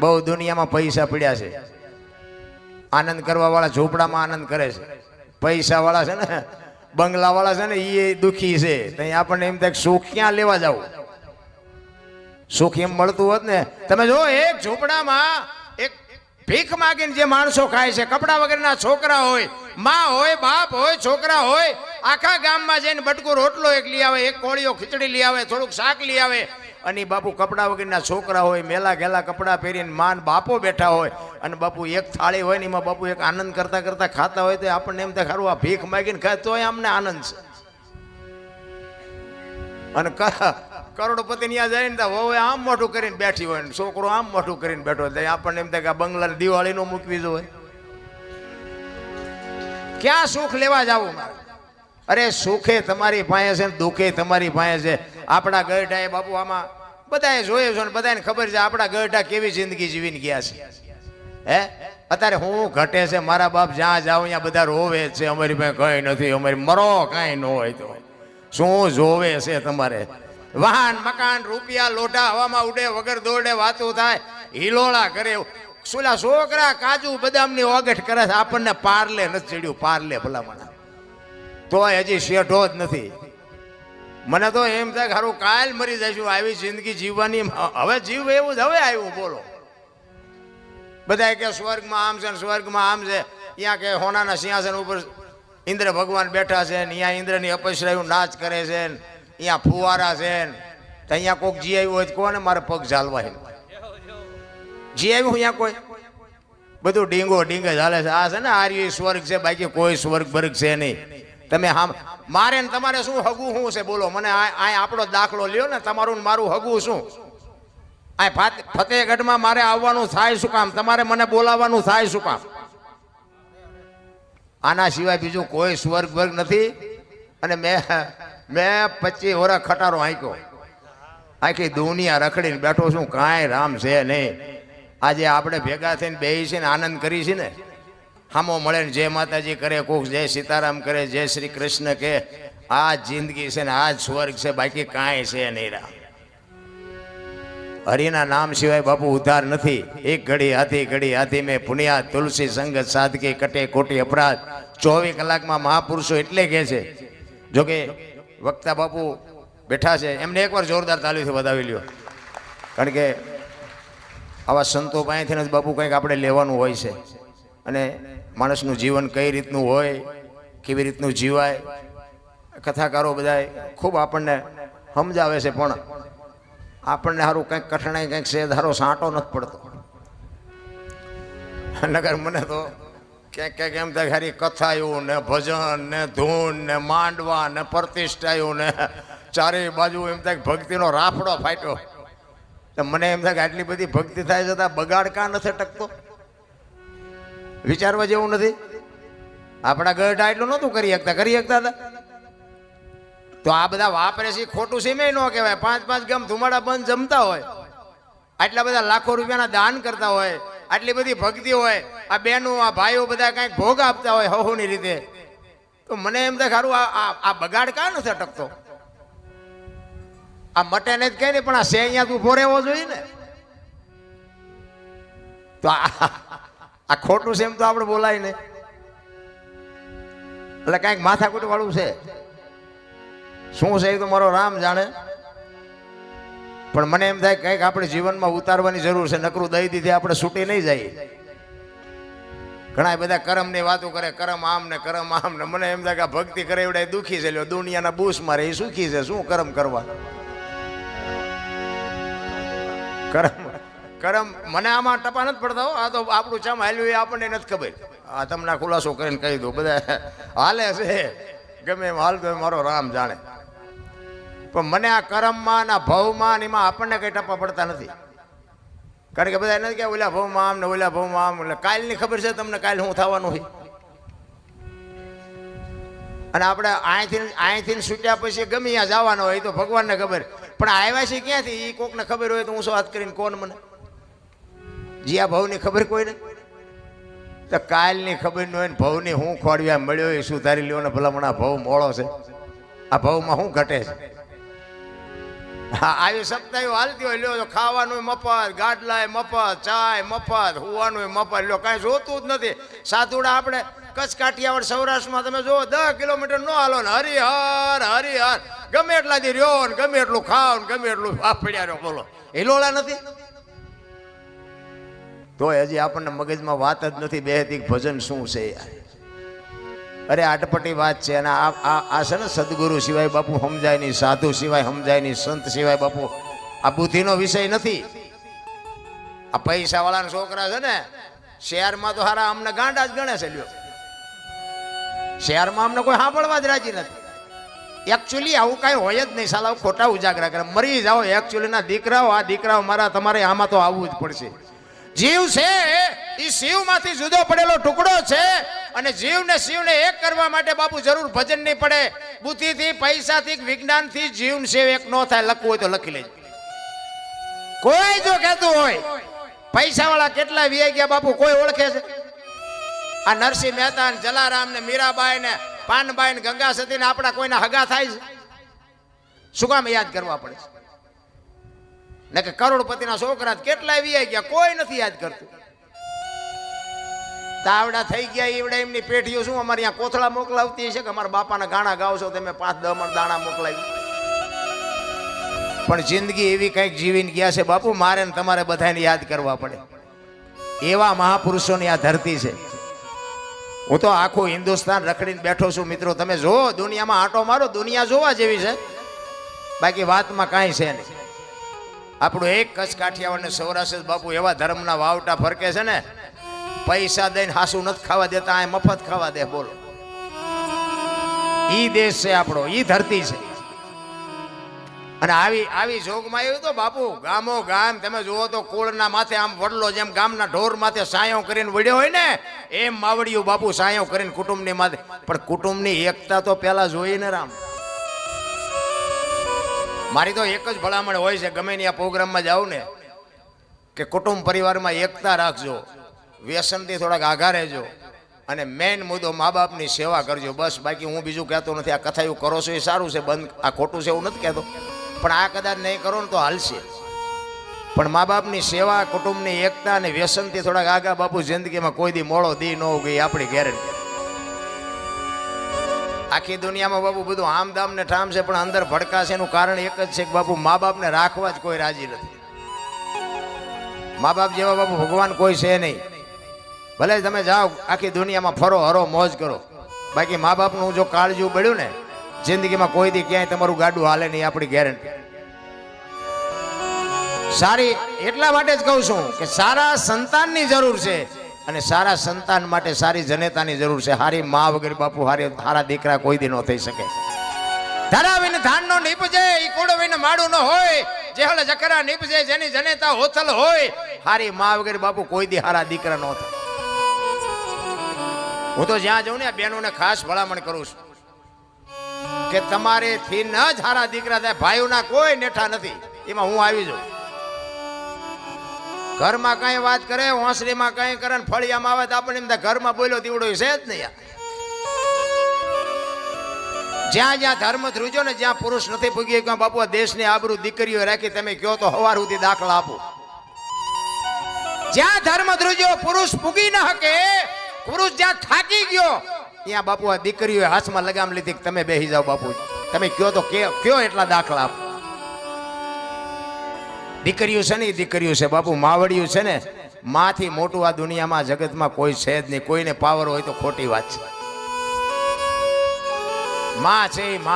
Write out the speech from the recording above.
બહુ દુનિયામાં પૈસા પડ્યા છે. આનંદ કરવા વાળા ઝૂંપડામાં આનંદ કરે છે. પૈસા વાળા છે ને બંગલા વાળા છે ને એ દુખી છે. ત્યાં આપણને એમ થાય સુખ ક્યાં લેવા જાવ? સુખ એમ મળતું હોત ને, તમે જો એક ઝૂંપડામાં એક ભીખ માગીને જે માણસો ખાય છે, કપડા વગરના છોકરા હોય, માં હોય, બાપ હોય, છોકરા હોય, આખા ગામમાં જઈને બટકું રોટલો એક લઈ આવે, એક કોળીઓ ખીચડી લઈ આવે, થોડુંક શાક લઈ આવે અને બાપુ કપડા વગરના છોકરા હોય, મેલા ગેલા કપડાં પહેરીને માન બાપો બેઠા હોય, અને બાપુ એક થાળી હોય ને એમાં બાપુ એક આનંદ કરતા કરતા ખાતા હોય તો આપણને એમ થાય ખરું, આ ભીખ માગીને ખાય તોય અમને આનંદ છે. અને કરોડપતિ ત્યાં જાય ને તો વહુએ આમ મોઢું કરીને બેઠી હોય ને છોકરો આમ મોઢું કરીને બેઠો હોય આપણને એમ થાય કે આ બંગલાને દિવાળીનો મૂકવી જોઈએ. ક્યાં સુખ લેવા જવું મારે? અરે સુખે તમારી પાસે છે દુઃખે તમારી પાસે છે. આપણા ગઢાએ બાપુ આમાં બધાએ જોયું છે બધાને ખબર છે આપણા ગઢા કેવી જિંદગી જીવીને ગયા છે. હે? અત્યારે હું ઘટે છે, મારા બાપ જ્યાં જાઉં ત્યાં બધા રોવે છે, અમારી પાસે કંઈ નથી, અમારી મરો કાંઈ ન હોય તો. શું જોવે છે તમારે? વાહન, મકાન, રૂપિયા, લોઢા, હવામાં ઉડે, વગર દોડે, વાતું થાય, હિલોળા કરે સુલા છોકરા, કાજુ, બદામની ઓગઠ કરે છે, આપણને પારલે નથી ચડ્યું, પારલે ભલામણા. તોય હજી શેઠો જ નથી. મને તો એમ થાય હારું, કાલ મરી જશું આવી જિંદગી જીવવાની. હવે જીવ એવું જ, હવે આવ્યું, બોલો. બધા કે સ્વર્ગમાં આમ છે સ્વર્ગમાં આમ છે. અહીંયા કે હોનાના સિંહાસન ઉપર ઇન્દ્ર ભગવાન બેઠા છે ને અહીંયા ઇન્દ્રની અપસરાયું નાચ કરે છે ને અહીંયા ફુવારા છે ને. અહીંયા કોઈક જી આવ્યું હોય કોને મારે પગ ઝાલવા જી આવ્યું અહીંયા કોઈ? બધું ડીંગો ડીંગે ચાલે છે. આ છે ને આર્ય સ્વર્ગ છે, બાકી કોઈ સ્વર્ગ વર્ગ છે નહીં. તમે હામ મારે ને તમારે શું હગું શું છે? બોલો, મને આ આપણો દાખલો લ્યો ને, તમારું મારું હગું શું? આ ફાત- ફતેહગઢમાં મારે આવવાનું થાય શું કામ? તમારે મને બોલાવવાનું થાય શું કામ? આના સિવાય બીજું કોઈ સ્વર્ગ વર્ગ નથી. અને મેં મેં પચીસ વર્ષ ખટારો આંક્યો આખી દુનિયા રખડીને બેઠો છું, કાંઈ રામ છે નહીં. આજે આપણે ભેગા થઈને બેસી છે ને, આનંદ કરી છીએ ને? હામો મળે ને જય માતાજી કરે, કોક જય સીતારામ કરે, જય શ્રી કૃષ્ણ કે, આ જ જિંદગી છે ને, આ જ સ્વર્ગ છે, બાકી કાંઈ છે નહીં હરિના નામ સિવાય બાપુ ઉદ્ધાર નથી. એક ઘડી હાથી ઘડી હાથી મેં પુનિયા, તુલસી સંગત, સાધકી, કટે કોટી અપરાધ. ચોવીસ કલાકમાં મહાપુરુષો એટલે કહે છે. જોકે વક્તા બાપુ બેઠા છે. એમને એકવાર જોરદાર તાલીથી વધાવી લ્યો. કારણ કે આવા સંતો પાસેથી બાપુ કંઈક આપણે લેવાનું હોય છે. અને માણસનું જીવન કઈ રીતનું હોય, કેવી રીતનું જીવાય, કથાકારો બધા ખૂબ આપણને સમજાવે છે પણ આપણને સારું કંઈક કઠણાઈ કંઈક છે, ધારો સાંટો નથી પડતો. નગર મને તો ક્યાંક ક્યાંક એમ થાય ખાલી કથાયું ને ભજન ને ધૂન ને માંડવા ને પ્રતિષ્ઠાયું ને ચારે બાજુ એમ થાય ભક્તિનો રાફડો ફાટ્યો. મને એમ થાય કે આટલી બધી ભક્તિ થાય છતાં બગાડ કાં નથી ટકતો? વિચારવા જેવું નથી. આપણા ગઢા એટલું નહોતું કરી શકતા. કરી શકતા હતા. તો આ બધા વાપરે છે, ખોટું છે મેં ન કહેવાય. પાંચ પાંચ ગામ ધુમાડા બંધ જમતા હોય. આટલા બધા લાખો રૂપિયાના દાન કરતા હોય. આટલી બધી ભક્તિ હોય. આ બહેનો, આ ભાઈઓ બધા કાંઈક ભોગ આપતા હોય હહોની રીતે. તો મને એમ થાય ખારું આ બગાડ કાં નથી અટકતો? આ મટે ને જ કહે ને, પણ આ સે અહીંયા તું ફોરેવો જોઈએ ને. તો આ આ ખોટું છે એમ તો આપણે બોલાય ને. એટલે કાંઈક માથાકૂટ વાળું છે. શું છે એ તો મારો રામ જાણે. પણ મને એમ થાય કંઈક આપણે જીવનમાં ઉતારવાની જરૂર છે, નકરું દઈ દીધી આપણે છૂટી નહીં જાય ઘણા બધા કરમની વાતો કરે, કરમ આમ ને કરમ આમ ને. મને એમ થાય કે ભક્તિ કરે એવડે દુખી છે. લ્યો, દુનિયાના બૂસ મારે, એ સુખી છે, શું કરમ કરવા? કરમ કરમ મને આમાં ટપા નથી પડતા હો. આ તો આપણું ચામ હાલ્યું એ આપણને નથી ખબર. આ તમને ખુલાસો કરીને કહી દઉં, બધા હાલે છે. ગમે એમ હાલતો મારો રામ જાણે. પણ મને આ કરમમાં ના ભવમાં એમાં આપણને કંઈ ટપા પડતા નથી. કારણ કે બધા નથી કે ઓલા ભવમાં આમ ને ઓલા ભવમાં આમ. એટલે કાલની ખબર છે તમને કાલ શું થવાનું હોય. અને આપણે અહીંથી અહીંથી છૂટ્યા પછી ગમે ત્યાં જવાનો હોય તો ભગવાનને ખબર. પણ આવ્યા છે ક્યાંથી? એ કોકને ખબર હોય તો હું શું વાત કરીને કોણ મને? જીયા ભવની ખબર કોઈને તો કાલની ખબર ન હોય ને ભવની હું ખોડવ્યા મળ્યો એ સુધારી લ્યો ને ભલામણ, આ ભવ મોળો છે. આ ભવમાં શું ઘટે છે? હા, આવી સપ્તાહ હાલતી હોય, લ્યો, ખાવાનું મફત, ગાડલાય મફત, ચાય મફત, હોવાનું મફત, લ્યો, કાંઈ જોતું જ નથી. સાતુડા આપણે કચ્છ કાઠિયાવાડ સૌરાષ્ટ્રમાં તમે જુઓ દસ કિલોમીટર નો હાલો ને હરિહર હરિહર. ગમે એટલા દી રહ્યો ને ગમે એટલું ખાવ ને ગમે એટલું વાપડ્યા રહ્યો, બોલો. હિલોળા નથી? તો હજી આપણને મગજમાં વાત જ નથી બેહતી ભજન શું છે અરે, આટપટી વાત છે અને આ આ છે ને સદગુરુ સિવાય બાપુ સમજાય નહીં, સાધુ સિવાય સમજાય નહીં, સંત સિવાય બાપુ. આ બુદ્ધિનો વિષય નથી. આ પૈસાવાળાના છોકરા છે ને, શહેરમાં તો હારા અમને ગાંડા જ ગણે છે લ્યો. શહેરમાં અમને કોઈ સાંભળવા જ રાજી નથી. એકચ્યુઅલી આવું કાંઈ હોય જ નહીં, સાલા ખોટા ઉજાગરા કરે. મરી જાઓ એકચ્યુઅલીના દીકરાઓ, આ દીકરાઓ મારા, તમારે આમાં તો આવવું જ પડશે. જીવ છે એ શિવમાંથી જુદો પડેલો ટુકડો છે અને જીવને શિવને એક કરવા માટે બાપુ જરૂર ભજન નહીં પડે. બુદ્ધિથી, પૈસાથી, વિજ્ઞાનથી જીવ શિવ એક ન થાય, લખવું હોય તો લખી લેજો. કોઈ જો કહેતું હોય, પૈસાવાળા કેટલા વીઆઈ ગયા બાપુ, કોઈ ઓળખે છે? આ નરસિંહ મહેતા ને જલારામ ને મીરાબાઈ ને પાનબાઈ ને ગંગા સતી ને આપણા કોઈના હગા થાય છે? શું કામ યાદ કરવા પડે છે? ને કે કરોડપતિના છોકરા કેટલા વિયા ગયા, કોઈ નથી યાદ કરતું. તાવડા થઈ ગયા એવડે એમની પેઢીઓ શું અમારે અહીંયા કોથળા મોકલાવતી છે કે અમારા બાપાના ગાણા ગાવશો તમે પાંચ દસ મણ દાણા મોકલાવી. પણ જિંદગી એવી કંઈક જીવીને ગયા છે, બાપુ, મારે ને તમારે બધાને યાદ કરવા પડે. એવા મહાપુરુષોની આ ધરતી છે. હું તો આખું હિન્દુસ્તાન રખડીને બેઠો છું, મિત્રો. તમે જો દુનિયામાં આંટો મારો, દુનિયા જોવા જેવી છે. બાકી વાતમાં કાંઈ છે નહીં. આપણું એક કચ્છ કાઠિયાવાડ ને સૌરાષ્ટ્ર બાપુ, એવા ધર્મના વાવટા ફરકે છે ને, પૈસા દઈને હાસુ નથી ખાવા દેતા આ મફત ખાવા દે, બોલો. ઈ દેશ છે આપણો, ઈ ધરતી છે. અને આવી આવી જોગમાં આવ્યું તો, બાપુ, ગામો ગામ, તમે જુઓ તો કુળના માથે આમ વડલો જેમ ગામના ઢોર માથે સાયો કરીને વડ્યો હોય ને, એમ માવડિયું બાપુ સાયો કરીને કુટુંબની માથે. પણ કુટુંબની એકતા તો પેલા જોઈને રામ. મારી તો એક જ ભલામણ હોય છે, ગમે ત્યાં પ્રોગ્રામમાં જાઉં ને, કે કુટુંબ પરિવારમાં એકતા રાખજો, વ્યસનથી થોડાક આઘા રહેજો, અને મેઇન મુદ્દો મા બાપની સેવા કરજો. બસ, બાકી હું બીજું કહેતો નથી, આ કથા એવું કરો છો એ સારું છે, બંધ, આ ખોટું છે એવું નથી કહેતો. પણ આ કદાચ નહીં કરો ને તો હાલશે. પણ મા બાપની સેવા, કુટુંબની એકતા અને વ્યસનથી થોડાક આગા બાપુ જિંદગીમાં કોઈ દી મોડો દી ન ગઈ આપણી ગેરંટી. આખી દુનિયામાં બાપુ બધું આમદામ ને ઠામ છે, પણ અંદર ભડકાશે એનું કારણ એક જ છે કે બાપુ મા બાપને રાખવા જ કોઈ રાજી નથી. મા બાપ જેવા બાપુ ભગવાન કોઈ છે નહીં. ભલે તમે જાઓ, આખી દુનિયામાં ફરો, હરો, મોજ કરો. બાકી મા બાપનું જો કાળજું બળ્યું ને, જિંદગીમાં કોઈ દી ક્યાંય તમારું ગાડું હાલે નહીં, આપણી ગેરંટી સારી એટલા માટે જ કહું છું કે સારા સંતાનની જરૂર છે. અને સારા સંતાન માટે સારી જનેતાની જરૂર છે. હારી મા વગર બાપુ, હારી હારા દીકરા કોઈ દી ન થઈ શકે. ધરાવીને ધાનનો નીપજે, ઈ કુડવીને માડું ન હોય. જેહળ જકરા નીપજે, જેની જનેતા હોથલ હોય. હારી મા વગર બાપુ કોઈ દી હારા દીકરા ન થાય. હું તો જ્યાં જાઉં ને બહેનોને ખાસ ભલામણ કરું છું. કે તમારે થી ન જ હારા દીકરા થાય, ભાઈઓના કોઈ નેઠા નથી. એમાં હું આવી જાઉં. ઘરમાં કઈ વાત કરે હોંસરીમાં કઈ કરે ને ફળિયામાં આવે તો આપણને એમ ઘરમાં બોલ્યો દીવડો છે જ નહીં જ્યાં જ્યાં ધર્મ ધ્રુજો ને જ્યાં પુરુષ નથી ભૂગી ગયો બાપુ દેશની આબરૂ દીકરીઓ રાખી તમે કયો તો હવાર સુધી દાખલા આપો. જ્યાં ધર્મ ધ્રુજો પુરુષ ભૂગી ન શકે પુરુષ જ્યાં થાકી ગયો, ત્યાં બાપુ આ દીકરીઓ હાથમાં લગામ લીધી તમે બેસી જાઓ બાપુ. તમે કયો તો કયો એટલા દાખલા આપો. દીકરીઓ છે ને, એ દીકરીઓ છે. બાપુ માવડિયું છે ને, માથી મોટું આ દુનિયામાં, જગતમાં કોઈ છે જ નહીં. કોઈને પાવર હોય તો ખોટી વાત છે. માં છે